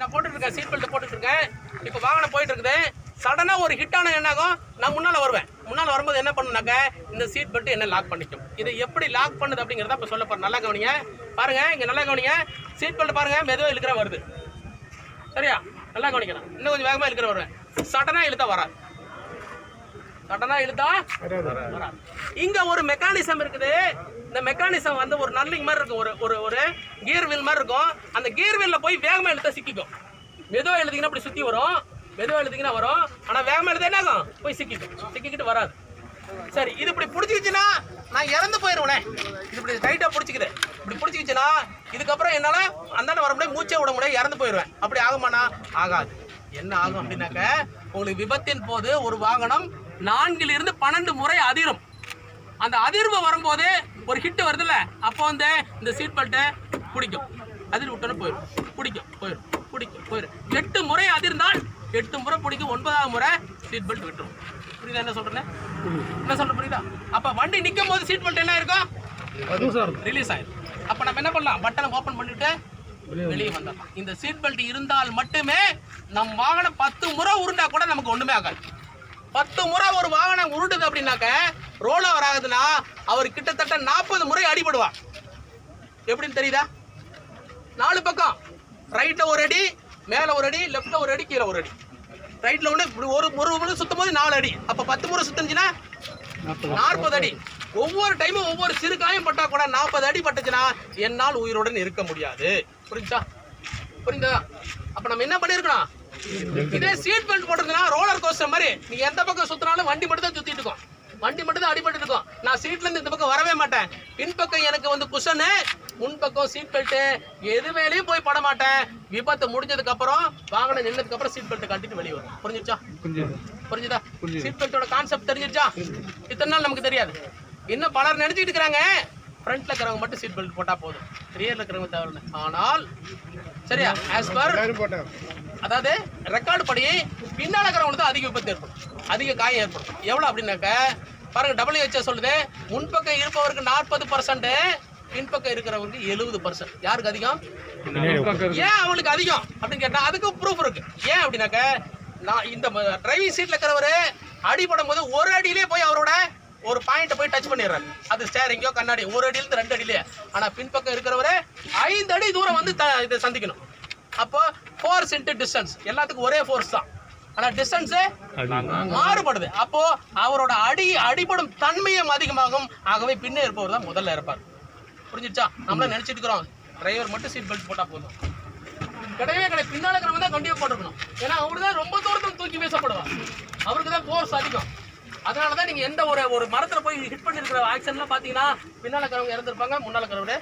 நான் இருக்கேன் seat belt போட்டுட்டு இருக்கேன். இப்போ வாகனம் போயிட்டு இருக்குது. சடனாக ஒரு ஹிட் என்னாகும் நான் முன்னால் வருவேன். முன்னால் வரும்போது என்ன பண்ணுனாக்க இந்த சீட் பெல்ட் என்ன லாக் பண்ணிக்கும். இதை எப்படி லாக் பண்ணுது அப்படிங்கிறத இப்போ சொல்ல போகிறேன் நல்லா கவனிங்க. பாருங்க இங்கே நல்லா கவனிங்க. சீட் பெல்ட் பாருங்க மெதுவாக இழுக்கிற வருது. சரியா? நல்லா கவனிக்கலாம். இன்னும் கொஞ்சம் வேகமாக இழுக்கிற வருவேன். சடனாக இழுத்தா வராது. கடனா இழுத்தா? வராது இங்க ஒரு மெக்கானிசம் இருக்குது. இந்த மெக்கானிசம் வந்து ஒரு நர்லிங் மாதிரி இருக்கும். ஒரு ஒரு ஒரு கியர் வீல் மாதிரி இருக்கும். அந்த கியர் வீல்ல போய் வேகமா இழுத்தா சிக்கிக்கும். மெதுவா எழுதிங்கன்னா அப்படி சுத்தி வரும். மெதுவா எழுதிங்கன்னா வரும். ஆனா வேகமா எழுத என்ன ஆகும்? போய் சிக்கிக்கும். சிக்கிக்கிட்டு வராது. சரி இது இப்படி பிடிச்சிக்கிச்சுன்னா நான் இறந்து போயிடுவேனே இது இப்படி டைட்டா பிடிச்சிக்குது. இப்படி பிடிச்சிக்கிச்சுன்னா இதுக்கப்புறம் என்னால அந்தாண்ட வர முடியாது. மூச்சே விட முடியாது. இறந்து போயிடுவேன் அப்படி ஆகுமாண்ணா? ஆகாது. என்ன ஆகும் அப்படின்னாக்க உங்களுக்கு விபத்தின் போது ஒரு வாகனம் நான்கில் இருந்து பன்னெண்டு முறை அதிரும். அந்த அதிர்வு வரும்போது ஒரு ஹிட் வருதுல்ல அப்போ வந்து இந்த சீட் பெல்ட்டை பிடிக்கும். அதிர் விட்டோன்னு போயிடும் பிடிக்கும் போயிடும் பிடிக்கும் போயிடும் எட்டு முறை அதிர்ந்தால் எட்டு முறை பிடிக்கும் ஒன்பதாவது முறை சீட் பெல்ட் விட்டுரும். புரியுதா என்ன சொல்றேன் என்ன சொல்ற புரியுதா? அப்ப வண்டி நிற்கும் போது சீட் பெல்ட் என்ன இருக்கும்? ரிலீஸ் ஆயிடும் அப்ப நம்ம என்ன பண்ணலாம்? பட்டனை ஓபன் பண்ணிட்டு வெளியே வந்துடலாம் இந்த சீட் பெல்ட் இருந்தால் மட்டுமே நம் வாகனம் பத்து முறை உருண்டா கூட நமக்கு ஒண்ணுமே ஆகாது. பத்து முறை ஒரு வாகனம் உருட்டுது அப்படின்னாக்க ரோல் ஓவர் ஆகுதுன்னா அவர் கிட்டத்தட்ட நாற்பது முறை அடிபடுவார். எப்படின்னு தெரியுதா? நாலு பக்கம். ரைட்ல ஒரு அடி மேல ஒரு அடி லெஃப்ட்ல ஒரு அடி கீழே ஒரு அடி. ரைட்ல ஒன்று இப்படி ஒரு ஒரு முறை சுத்தும் போது நாலு அடி. அப்ப பத்து முறை சுத்துச்சுன்னா நாற்பது. அடி. ஒவ்வொரு டைமும் ஒவ்வொரு சிறு காயம் பட்டா கூட நாற்பது அடி பட்டுச்சுன்னா என்னால் உயிருடன் இருக்க முடியாது. புரிஞ்சா? புரிந்தா அப்ப நம்ம என்ன பண்ணிருக்கணும்? இதே சீட் பெல்ட் போட்டிருந்தா ரோலர் கோஸ்டர் மாதிரி நீ எந்த பக்கம் சுத்தினாலும் வண்டி மட்டும் தான் சுத்திட்டு இருக்கும். வண்டி மட்டும் தான் அடிபட்டு இருக்கும். நான் சீட்ல இருந்து இந்த பக்கம் வரவே மாட்டேன். பின்பக்கம் எனக்கு வந்து குஷனு முன்பக்கம் சீட் பெல்ட் எது மேலேயும் போய் பட மாட்டேன். விபத்து முடிஞ்சதுக்கு அப்புறம் வாகனம் நின்னதுக்கு அப்புறம் சீட் பெல்ட் கட்டிட்டு வெளியே வரும் புரிஞ்சுச்சா புரிஞ்சுதா? சீட் பெல்ட்டோட கான்செப்ட் தெரிஞ்சிருச்சா? இத்தனை நாள் நமக்கு தெரியாது. இன்னும் பலர் நினைச்சிட்டு இருக்கிறாங்க. ஃப்ரண்ட்ல இருக்கிறவங்க மட்டும் சீட் பெல்ட் போட்டா போதும். ரியர்ல இருக்கிறவங்க தவிர ஆனால் சரியா? ஆஸ் பர் அதாவது ரெக்கார்டு படி பின்னால இருக்கிறவங்களுக்கு தான் அதிக விபத்து ஏற்படும். அதிக காயம் ஏற்படும். எவ்வளவு அப்படின்னாக்க பாருங்க டபிள்யூஹெச்ஓ சொல்லுது முன்பக்கம் இருப்பவருக்கு நாற்பது பர்சன்ட் பின்பக்கம் இருக்கிறவருக்கு எழுபது பர்சன்ட் யாருக்கு அதிகம்? ஏன் அவங்களுக்கு அதிகம்? அப்படின்னு கேட்டா அதுக்கு ப்ரூஃப் இருக்கு. ஏன் அப்படின்னாக்க நான் இந்த டிரைவிங் சீட்ல இருக்கிறவரு அடிபடும் போது ஒரு அடியிலே போய் அவரோட ஒரு பாயிண்ட்டை போய் டச் பண்ணிடுறாரு. அது ஸ்டேரிங்கோ கண்ணாடி ஒரு அடியிலிருந்து ரெண்டு அடியிலே ஆனா பின்பக்கம் இருக்கிறவரு ஐந்து அடி தூரம் வந்து த- இதை சந்திக்கணும். அப்போ ஃபோர்ஸ் இன்ட்டு டிஸ்டன்ஸ் எல்லாத்துக்கும் ஒரே ஃபோர்ஸ் தான். ஆனா டிஸ்டன்ஸ் மாறுபடுது. அப்போ அவரோட அடி அடிபடும் தன்மையும் அதிகமாகும். ஆகவே பின்னே இருப்பவர் தான் முதல்ல இருப்பார். புரிஞ்சிச்சா? நம்மள நினைச்சிட்டு இருக்கிறோம். டிரைவர் மட்டும் சீட் பெல்ட் போட்டா போதும். கிடையவே கிடையாது. பின்னால இருக்கிறவங்க தான் கண்டிப்பா போட்டுக்கணும் ஏன்னா அவரு தான் ரொம்ப தூரத்துக்கு தூக்கி வீசப்படுவார். அவருக்கு தான் ஃபோர்ஸ் அதிகம். அதனால தான் நீங்க எந்த ஒரு ஒரு மரத்துல போய் ஹிட் பண்ணிருக்கிற ஆக்சிடென்ட்லாம் பாத்தீங்கன்னா பின்னால இருக்கிறவங்க இறந்துருப்பாங்க முன்னால இருக்கிறவங்க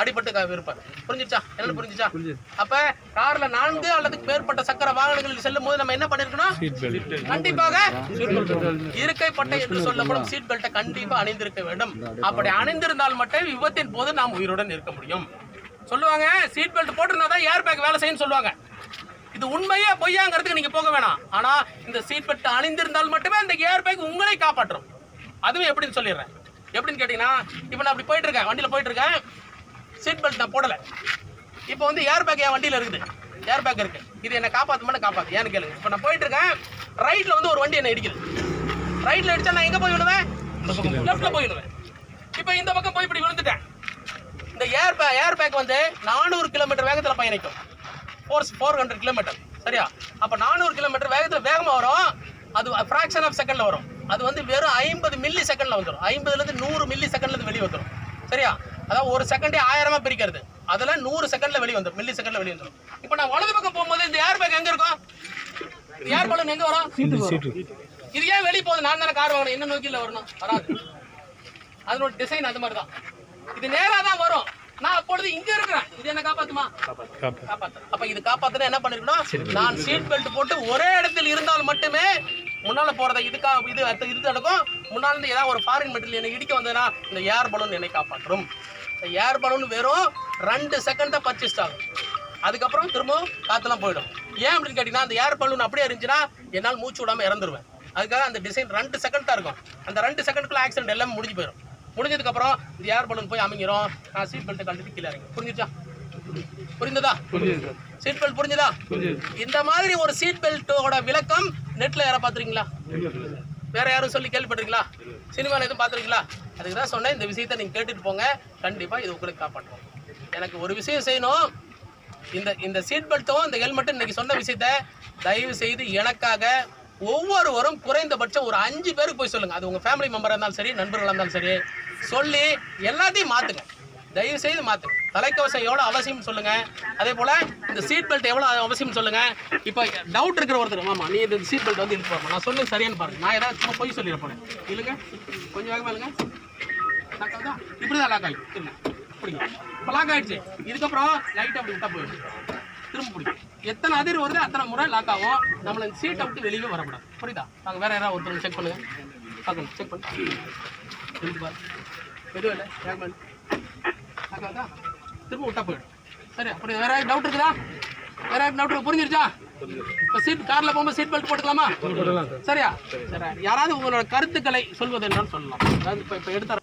அடிபட்டு இருப்பார் புரிஞ்சிச்சா? என்ன புரிஞ்சிச்சா? அப்ப கார்ல நான்கு அல்லது மேற்பட்ட சக்கர வாகனங்களில் செல்லும் போது நம்ம என்ன பண்ணிருக்கணும் கண்டிப்பாக இருக்கை பட்டை என்று சொல்லப்படும் சீட் பெல்ட்டை கண்டிப்பா அணிந்திருக்க வேண்டும். அப்படி அணிந்திருந்தால் மட்டும் விபத்தின் போது நாம் உயிருடன் இருக்க முடியும். சொல்லுவாங்க சீட் பெல்ட் போட்டிருந்தா தான் ஏர் பேக் வேலை செய்யும் சொல்லுவாங்க. இது உண்மையா பொய்யாங்கிறதுக்கு நீங்க போக வேணாம். ஆனா இந்த சீட் பெல்ட் அணிந்திருந்தால் மட்டுமே அந்த ஏர் பேக் உங்களை காப்பாற்றும். அதுவும் எப்படின்னு சொல்லிடுறேன். எப்படின்னு கேட்டீங்கன்னா இப்போ நான் அப்படி போயிட்டு இருக்கேன் வண்டியில போயிட்டு இருக்கேன் சீட் பெல்ட் நான் போடல. இப்போ வந்து ஏர் பேக் என் வண்டியில இருக்குது. ஏர் பேக் இருக்கு. இது என்ன காப்பாத்துமான்னு காப்பாத்து. ஏன்னு கேளுங்க. இப்போ நான் போயிட்டு இருக்கேன் ரைட்ல வந்து ஒரு வண்டி என்ன இடிக்குது. ரைட்ல அடிச்சா நான் எங்க போய் விழுவேன்? லெஃப்ட்ல போய் விழுவேன். இப்போ இந்த பக்கம் போய் இப்படி விழுந்துட்டேன். இந்த ஏர் பே ஏர் பேக் வந்து நானூறு கிலோமீட்டர் வேகத்தில் பயணிக்கும். ஃபோர் ஃபோர் ஹண்ட்ரட் கிலோமீட்டர் சரியா? அப்போ நானூறு கிலோமீட்டர் வேகத்தில் வேகமாக வரும். அது ஃப்ராக்ஷன் ஆஃப் செகண்டில் வரும். அது வந்து வெறும் ஐம்பது மில்லி செகண்டில் வந்துடும் ஐம்பதுலேருந்து நூறு மில்லி செகண்ட்லேருந்து வெளியே வந்துடும் சரியா? அதாவது ஒரு செகண்டே ஆயிரமா பிரிக்கிறது. அதில் நூறு செகண்டில் வெளியே வந்துடும் மில்லி செகண்டில் வெளியே வந்துடும் இப்போ நான் வலது பக்கம் போகும்போது இந்த ஏர் பேக் எங்கே இருக்கும்? இந்த ஏர் பலூன் எங்கே வரும்? இது ஏன் வெளியே போகுது? நான் தானே கார் வாங்கணும் என்ன நோக்கியில் வரணும்? வராது. அதனோட டிசைன் அது மாதிரி தான் இது நேரா தான் வரும். நான் அப்பொழுது இங்க இருக்கிறேன். இது என்ன காப்பாத்துமா? காப்பாத்து. அப்ப இது காப்பாத்துனா என்ன பண்ணிருக்கணும்? நான் சீட் பெல்ட் போட்டு ஒரே இடத்தில் இருந்தால் மட்டுமே முன்னால போறதை இதுக்கா இது இது நடக்கும் முன்னால இருந்து ஏதாவது ஒரு ஃபாரின் மெட்டீரியல் என்னை இடிக்க வந்ததுன்னா இந்த ஏர் பலூன் என்னை காப்பாற்றும். இந்த ஏர் பலூன் வெறும் ரெண்டு செகண்ட் தான் பர்ச்சேஸ் ஆகும். அதுக்கப்புறம் திரும்பவும் காத்தெல்லாம் போயிடும். ஏன் அப்படின்னு கேட்டீங்கன்னா அந்த ஏர் பலூன் அப்படியே இருந்துச்சுன்னா என்னால் மூச்சு விடாம இறந்துருவேன். அதுக்காக அந்த டிசைன் ரெண்டு செகண்ட் தான் இருக்கும். அந்த ரெண்டு செகண்ட்குள்ள ஆக்சிடென்ட் எல்லாமே முடிஞ்சு போயிடும். முடிஞ்சதுக்கு அப்புறம் இந்த ஏர் பலூன் போய் அமைங்கிறோம் நான் சீட் பெல்ட் கழட்டி கீழே இறங்கி புரிஞ்சிச்சா? புரிந்ததா? சீட் பெல்ட் புரிஞ்சுதா? இந்த மாதிரி ஒரு சீட் பெல்ட்டோட விளக்கம் நெட்ல யாரை பார்த்துருக்கீங்களா வேற யாரும் சொல்லி கேள்விப்பட்டிருக்கீங்களா? சினிமாவில் எதுவும் பார்த்துருக்கீங்களா அதுக்கு தான் சொன்னேன் இந்த விஷயத்தை நீங்கள் கேட்டுட்டு போங்க. கண்டிப்பாக இது உங்களுக்கு காப்பாற்றும். எனக்கு ஒரு விஷயம் செய்யணும். இந்த இந்த சீட் பெல்ட்டும் இந்த ஹெல்மெட்டும் இன்னைக்கு சொன்ன விஷயத்த தயவு செய்து எனக்காக ஒவ்வொருவரும் குறைந்தபட்சம் ஒரு அஞ்சு பேருக்கு போய் சொல்லுங்க. அது உங்க ஃபேமிலி மெம்பராக இருந்தாலும் சரி நண்பர்களாக இருந்தாலும் சரி. சொல்லி எல்லாத்தையும் மாத்துங்க. தயவு செய்து மாத்துங்க. தலைக்கவசம் எவ்வளோ அவசியம் சொல்லுங்க. அதே போல இந்த சீட் பெல்ட் எவ்வளோ அவசியம் சொல்லுங்க. இப்போ டவுட் இருக்கிற ஒருத்தர் மாமா நீ இந்த சீட் பெல்ட் வந்து இழுத்து நான் சொன்னது சரியானு பாருங்க. நான் ஏதாவது சும்மா பொய் சொல்லிட இல்லைங்க? கொஞ்சம் வேகமா இல்லைங்க இப்படி தான் லாக் ஆகிடும் இல்லை அப்படிங்க இப்போ லாக் ஆகிடுச்சு இதுக்கப்புறம் லைட் அப்படி விட்டா போயிடுச்சு திரும்ப பிடிக்கும் எத்தனை அதிர் வருது அத்தனை முறை லாக் ஆகும். நம்மள இந்த சீட்டை விட்டு வெளியே வரக்கூடாது. புரியுதா? நாங்கள் வேற யாராவது ஒருத்தர் செக் பண்ணுங்க. பார்க்கணும். செக் பண்ணு. இருக்கு பாரு. எதுவும் இல்லை ஆகுதா? திரும்ப விட்டா போயிடும். சரி அப்படி வேற டவுட் இருக்குதா? வேற டவுட் புரிஞ்சிருச்சா? இப்போ சீட் கார்ல போகும்போது சீட் பெல்ட் போட்டுக்கலாமா? சரியா? சரி யாராவது உங்களோட கருத்துக்களை சொல்வது என்னன்னு சொல்லலாம். அதாவது இப்போ இப்போ எடுத்த